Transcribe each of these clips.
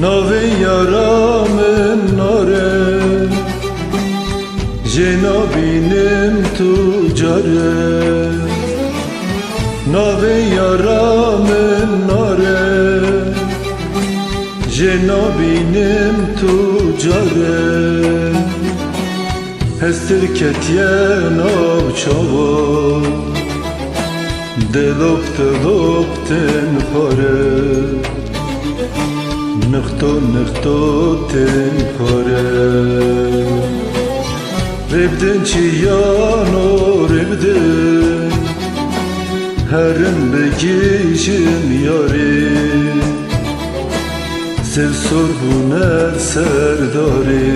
nave yaramın nare Cenabinim tucare Nave yaramın nare Cenabinim tucare Hestir ketyen av çava Delop delop ten pare Nıhto nıhto ten pare Revden çiyano revden Herim begijim yari Sev sorbuner serdari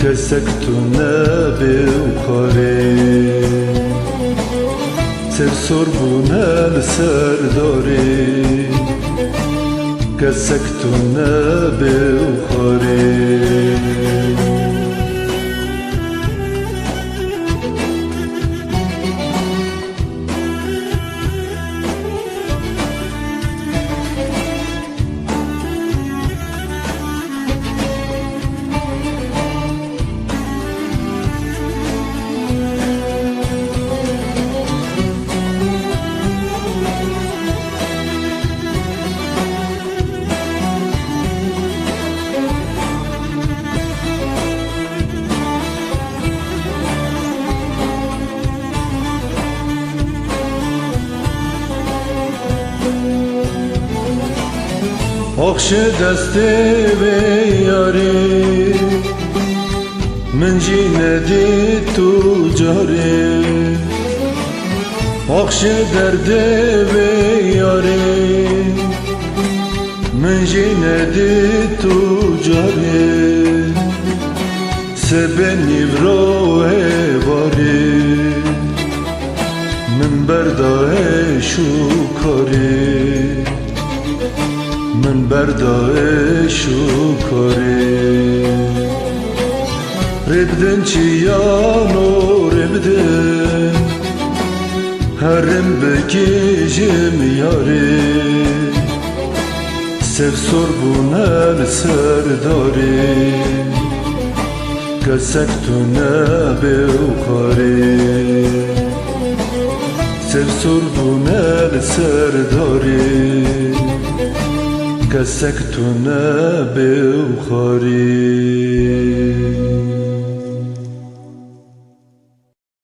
Kesek tu nebe ukare Sev sorbuner serdari Tu nebe ve yari. Min jî nedî tu carî Akşı derde ve yari. Min jî nedî tu carî Sebe nîvro hevarî Min berdaê şû karî من بردای شکاری ربدن چیانو ربدن هرم بگیجم یاری Sev sorbunen serdari Kesek tu nebe ukari Sev sorbunen serdari Kesek tu كسكتنا بوخاري